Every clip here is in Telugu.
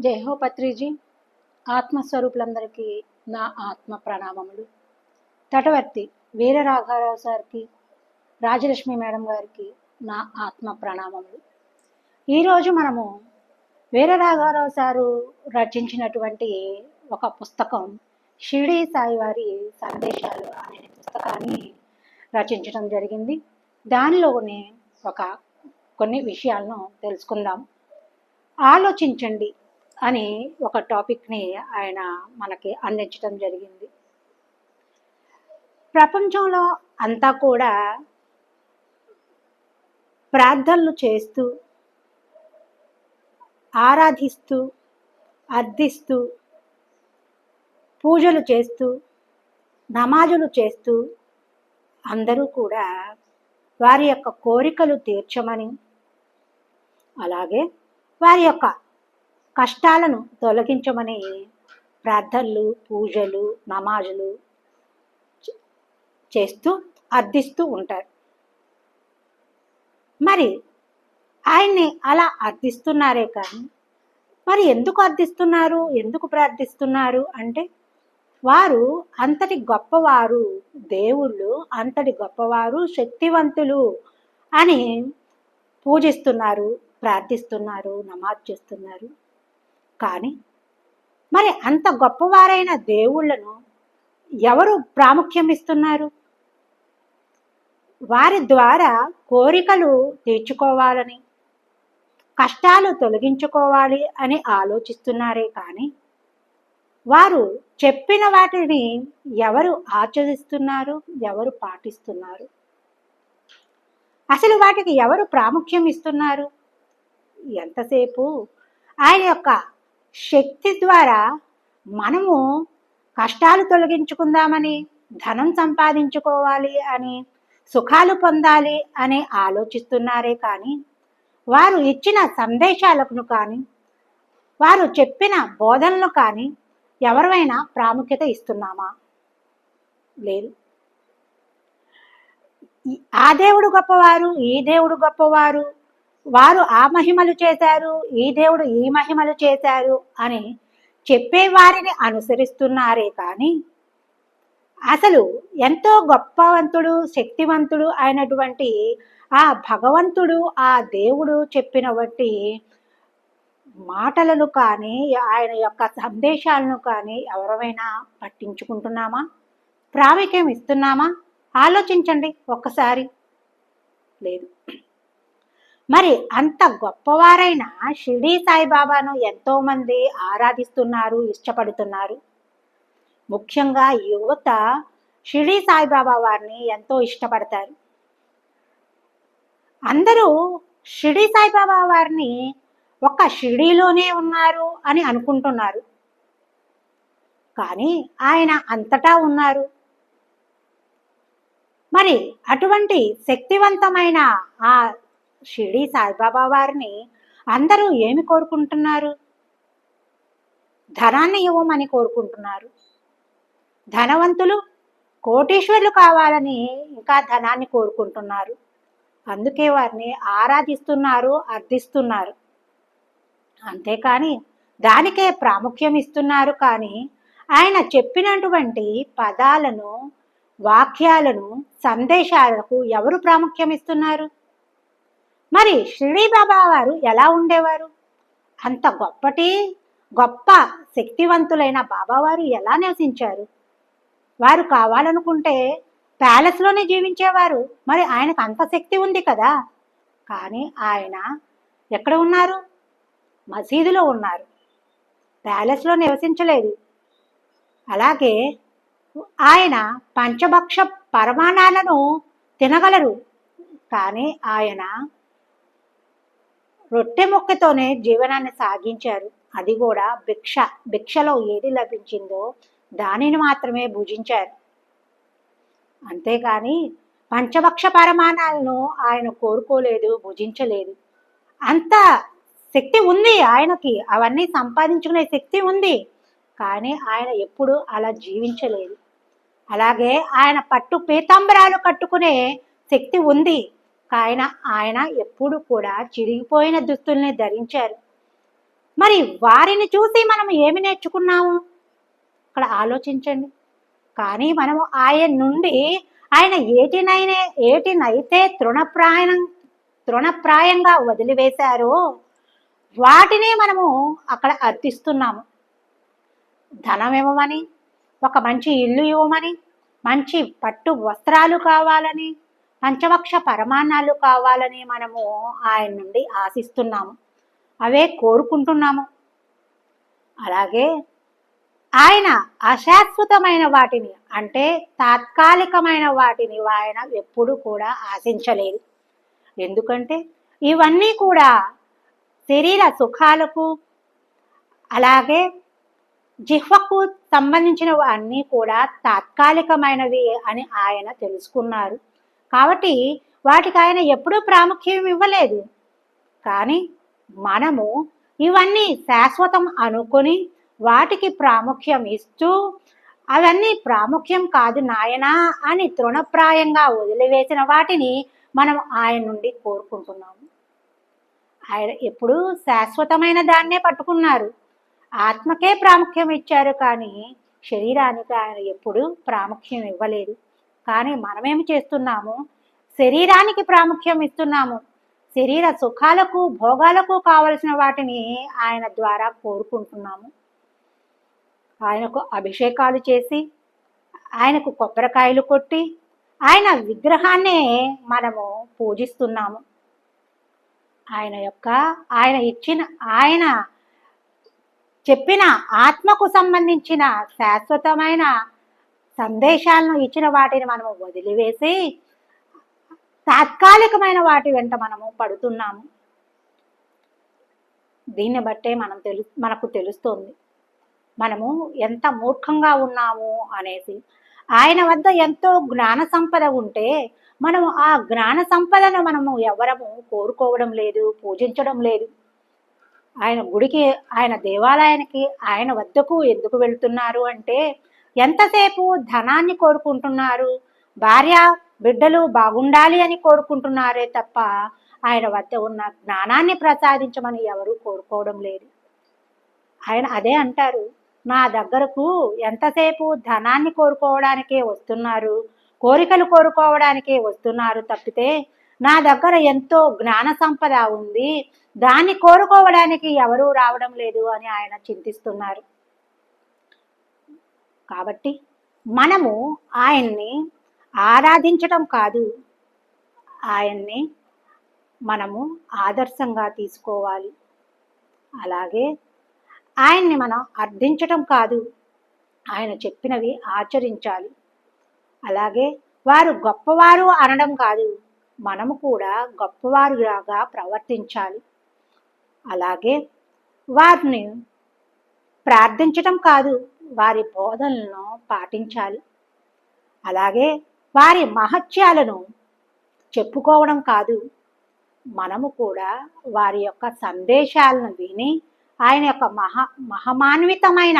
జై హో పత్రిజీ ఆత్మస్వరూపులందరికీ నా ఆత్మ ప్రణామములు. తటవర్తి వీర రాఘారావు సార్కి రాజలక్ష్మి మేడం గారికి నా ఆత్మ ప్రణామములు. ఈరోజు మనము వీర రాఘారావు సారు రచించినటువంటి ఒక పుస్తకం షిడి సాయి వారి సందేశాలు అనే పుస్తకాన్ని రచించడం జరిగింది. దానిలోనే ఒక కొన్ని విషయాలను తెలుసుకుందాం. ఆలోచించండి. అని ఒక టాపిక్ని ఆయన మనకి అందించడం జరిగింది. ప్రపంచంలో అంతా కూడా ప్రార్థనలు చేస్తూ ఆరాధిస్తూ అర్థిస్తూ పూజలు చేస్తూ నమాజులు చేస్తూ అందరూ కూడా వారి యొక్క కోరికలు తీర్చమని అలాగే వారి యొక్క కష్టాలను తొలగించమని ప్రార్థనలు పూజలు నమాజులు చేస్తూ అర్థిస్తూ ఉంటారు. మరి ఆయన్ని అలా అర్థిస్తున్నారే కానీ మరి ఎందుకు అర్థిస్తున్నారు? ఎందుకు ప్రార్థిస్తున్నారు అంటే వారు అంతటి గొప్పవారు దేవుళ్ళు అంతటి గొప్పవారు శక్తివంతులు అని పూజిస్తున్నారు ప్రార్థిస్తున్నారు నమాజ్ చేస్తున్నారు. కానీ మరి అంత గొప్పవారైన దేవుళ్ళను ఎవరు ప్రాముఖ్యం ఇస్తున్నారు? వారి ద్వారా కోరికలు తీర్చుకోవాలని కష్టాలు తొలగించుకోవాలి అని ఆలోచిస్తున్నారే కానీ వారు చెప్పిన వాటిని ఎవరు ఆచరిస్తున్నారు? ఎవరు పాటిస్తున్నారు? అసలు వాటికి ఎవరు ప్రాముఖ్యం ఇస్తున్నారు? ఎంతసేపు? ఆయన యొక్క శక్తి ద్వారా మనము కష్టాలు తొలగించుకుందామని ధనం సంపాదించుకోవాలి అని సుఖాలు పొందాలి అని ఆలోచిస్తున్నారే కానీ వారు ఇచ్చిన సందేశాలను కానీ వారు చెప్పిన బోధనలు కానీ ఎవరివైనా ప్రాముఖ్యత ఇస్తున్నామా? లేదు. ఆ దేవుడు గొప్పవారు ఈ దేవుడు గొప్పవారు వారు ఆ మహిమలు చేశారు ఈ దేవుడు ఈ మహిమలు చేశారు అని చెప్పే వారిని అనుసరిస్తున్నారే కానీ అసలు ఎంతో గొప్పవంతుడు శక్తివంతుడు అయినటువంటి ఆ భగవంతుడు ఆ దేవుడు చెప్పిన వంటి మాటలను కానీ ఆయన యొక్క సందేశాలను కానీ ఎవరైనా పట్టించుకుంటున్నామా? ప్రాముఖ్యం ఇస్తున్నామా? ఆలోచించండి ఒక్కసారి. లేదు. మరి అంత గొప్పవారైన షిరిడి సాయిబాబాను ఎంతోమంది ఆరాధిస్తున్నారు ఇష్టపడుతున్నారు. ముఖ్యంగా యువత షిరిడి సాయిబాబా వారిని ఎంతో ఇష్టపడతారు. అందరూ షిరిడి సాయిబాబా వారిని ఒక్క షిరిడీలోనే ఉన్నారు అని అనుకుంటున్నారు. కానీ ఆయన అంతటా ఉన్నారు. మరి అటువంటి శక్తివంతమైన ఆ షిరిడి సాయిబాబా వారిని అందరూ ఏమి కోరుకుంటున్నారు? ధనాన్ని ఇవ్వమని కోరుకుంటున్నారు. ధనవంతులు కోటీశ్వర్లు కావాలని ఇంకా ధనాన్ని కోరుకుంటున్నారు. అందుకే వారిని ఆరాధిస్తున్నారు అర్థిస్తున్నారు అంతేకాని దానికే ప్రాముఖ్యం ఇస్తున్నారు కానీ ఆయన చెప్పినటువంటి పదాలను వాక్యాలను సందేశాలకు ఎవరు ప్రాముఖ్యం ఇస్తున్నారు? మరి షిరిడి బాబా వారు ఎలా ఉండేవారు? అంత గొప్పటి గొప్ప శక్తివంతులైన బాబావారు ఎలా నివసించారు? వారు కావాలనుకుంటే ప్యాలెస్లోనే జీవించేవారు. మరి ఆయనకు అంత శక్తి ఉంది కదా. కానీ ఆయన ఎక్కడ ఉన్నారు? మసీదులో ఉన్నారు. ప్యాలెస్లో నివసించలేదు. అలాగే ఆయన పంచభక్ష పరమాణాలను తినగలరు. కానీ ఆయన రొట్టె మొక్కతోనే జీవనాన్ని సాగించారు. అది కూడా భిక్ష భిక్షలో ఏది లభించిందో దానిని మాత్రమే భుజించారు. అంతేకాని పంచభక్ష పరమాణాలను ఆయన కోరుకోలేదు భుజించలేదు. అంత శక్తి ఉంది ఆయనకి. అవన్నీ సంపాదించుకునే శక్తి ఉంది. కానీ ఆయన ఎప్పుడు అలా జీవించలేదు. అలాగే ఆయన పట్టు పీతాంబరాలు కట్టుకునే శక్తి ఉంది. ఆయన ఆయన ఎప్పుడు కూడా చిరిగిపోయిన దుస్తుల్ని ధరించారు. మరి వారిని చూసి మనం ఏమి నేర్చుకున్నాము? అక్కడ ఆలోచించండి. కానీ మనము ఆయన నుండి ఆయన ఏటినైనా ఏటినైతే తృణప్రాయం తృణప్రాయంగా వదిలివేశారో వాటిని మనము అక్కడ అర్థిస్తున్నాము. ధనం ఇవ్వమని ఒక మంచి ఇల్లు ఇవ్వమని మంచి పట్టు వస్త్రాలు కావాలని పంచవక్ష పరమాన్నాలు కావాలని మనము ఆయన నుండి ఆశిస్తున్నాము. అవే కోరుకుంటున్నాము. అలాగే ఆయన అశాశ్వతమైన వాటిని అంటే తాత్కాలికమైన వాటిని ఆయన ఎప్పుడు కూడా ఆశించలేదు. ఎందుకంటే ఇవన్నీ కూడా శరీర సుఖాలకు అలాగే జిహ్వకు సంబంధించిన అన్నీ కూడా తాత్కాలికమైనవి అని ఆయన తెలుసుకున్నారు. కాబట్టి వాటికి ఆయన ఎప్పుడూ ప్రాముఖ్యం ఇవ్వలేదు. కానీ మనము ఇవన్నీ శాశ్వతం అనుకొని వాటికి ప్రాముఖ్యం ఇస్తూ అవన్నీ ప్రాముఖ్యం కాదు నాయనా అని తృణప్రాయంగా వదిలివేసిన వాటిని మనం ఆయన నుండి కోరుకుంటున్నాము ఆయన ఎప్పుడు శాశ్వతమైన దాన్నే పట్టుకున్నారు. ఆత్మకే ప్రాముఖ్యం ఇచ్చారు కానీ శరీరానికి ఆయన ఎప్పుడు ప్రాముఖ్యం ఇవ్వలేదు. కానీ మనమేమి చేస్తున్నాము? శరీరానికి ప్రాముఖ్యం ఇస్తున్నాము. శరీర సుఖాలకు భోగాలకు కావలసిన వాటిని ఆయన ద్వారా కోరుకుంటున్నాము. ఆయనకు అభిషేకాలు చేసి ఆయనకు కొబ్బరికాయలు కొట్టి ఆయన విగ్రహాన్నే మనము పూజిస్తున్నాము. ఆయన యొక్క ఆయన ఇచ్చిన ఆయన చెప్పిన ఆత్మకు సంబంధించిన శాశ్వతమైన సందేశాలను ఇచ్చిన వాటిని మనము వదిలివేసి తాత్కాలికమైన వాటి వెంట మనము పడుతున్నాము. దీన్ని బట్టే మనం తెలు మనకు తెలుస్తుంది. మనము ఎంత మూర్ఖంగా ఉన్నాము అనేసి. ఆయన వద్ద ఎంతో జ్ఞాన సంపద ఉంటే మనము ఆ జ్ఞాన సంపదను మనము ఎవరము కోరుకోవడం లేదు పూజించడం లేదు. ఆయన గుడికి ఆయన దేవాలయానికి ఆయన వద్దకు ఎందుకు వెళ్తున్నారు అంటే ఎంతసేపు ధనాన్ని కోరుకుంటున్నారు? భార్య బిడ్డలు బాగుండాలి అని కోరుకుంటున్నారే తప్ప ఆయన వద్ద ఉన్న జ్ఞానాన్ని ప్రసాదించమని ఎవరూ కోరుకోవడం లేదు. ఆయన అదే అంటారు నా దగ్గరకు ఎంతసేపు ధనాన్ని కోరుకోవడానికే వస్తున్నారు కోరికలు కోరుకోవడానికే వస్తున్నారు తప్పితే నా దగ్గర ఎంతో జ్ఞాన సంపద ఉంది దాన్ని కోరుకోవడానికి ఎవరూ రావడం లేదు అని ఆయన చింతిస్తున్నారు. కాబట్టి మనము ఆయన్ని ఆరాధించటం కాదు. ఆయన్ని మనము ఆదర్శంగా తీసుకోవాలి. అలాగే ఆయన్ని మనం అర్థించటం కాదు. ఆయన చెప్పినవి ఆచరించాలి. అలాగే వారు గొప్పవారు అనడం కాదు. మనము కూడా గొప్పవారులాగా ప్రవర్తించాలి. అలాగే వారిని ప్రార్థించటం కాదు. వారి బోధనలను పాటించాలి. అలాగే వారి మహత్యాలను చెప్పుకోవడం కాదు. మనము కూడా వారి యొక్క సందేశాలను విని ఆయన యొక్క మహా మహమాన్వితమైన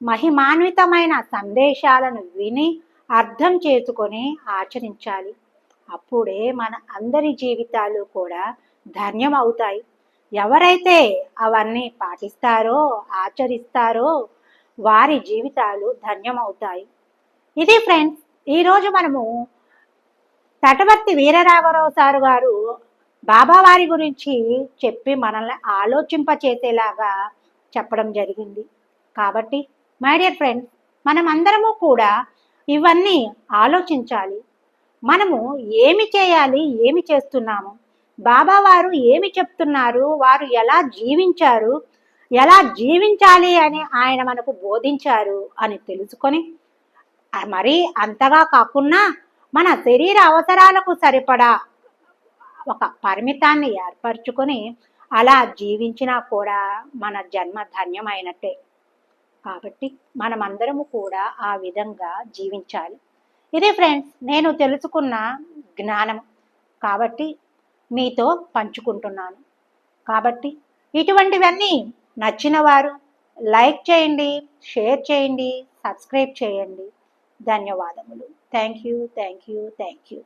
మహిమాన్వితమైన సందేశాలను విని అర్థం చేసుకొని ఆచరించాలి. అప్పుడే మన అందరి జీవితాలు కూడా ధన్యం అవుతాయి ఎవరైతే అవన్నీ పాటిస్తారో ఆచరిస్తారో వారి జీవితాలు ధన్యమవుతాయి. ఇది ఫ్రెండ్స్ ఈరోజు మనము తటవర్తి వీరరాఘవరావు సారు గారు బాబావారి గురించి చెప్పి మనల్ని ఆలోచింపచేసేలాగా చెప్పడం జరిగింది. కాబట్టి మై డియర్ ఫ్రెండ్స్ మనం అందరము కూడా ఇవన్నీ ఆలోచించాలి. మనము ఏమి చేయాలి ఏమి చేస్తున్నాము? బాబావారు ఏమి చెప్తున్నారు? వారు ఎలా జీవించారు? ఎలా జీవించాలి అని ఆయన మనకు బోధించారు అని తెలుసుకొని మరి అంతగా కాకుండా మన శరీర అవసరాలకు సరిపడా ఒక పరిమితాన్ని ఏర్పరచుకొని అలా జీవించినా కూడా మన జన్మ ధన్యమైనట్టే. కాబట్టి మనమందరము కూడా ఆ విధంగా జీవించాలి. ఇది ఫ్రెండ్స్ నేను తెలుసుకున్న జ్ఞానం కాబట్టి మీతో పంచుకుంటున్నాను. కాబట్టి ఇటువంటివన్నీ నచ్చిన వారు లైక్ చేయండి షేర్ చేయండి సబ్స్క్రైబ్ చేయండి. ధన్యవాదములు. Thank you thank you thank you.